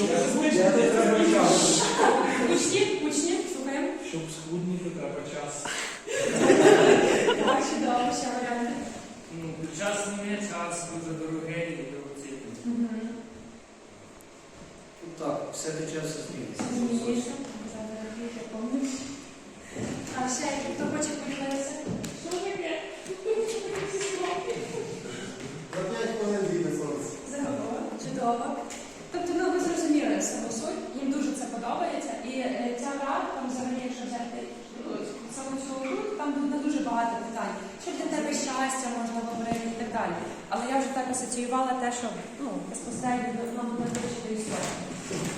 Щоб схуднити треба час. Учні, учні, слухаємо. Щоб схуднити треба час. Так, чудово, ще варіанти. Ну, час не час дуже дорогий і дорогоцінний. Мгм. Так, все до часу зміниться. Змінюється. Я помню. А ще хто хоче поділитися? Що таке? За 5 хвилин війде сонце. Чудово. Саму суть, їм дуже це подобається. І е, ця гра, там взагалі, якщо взяти ну, саму цю гру, там буде дуже багато питань. Що для тебе щастя можна говорити і так далі. Але я вже так асоціювала те, що ну, безпосередньо до історії.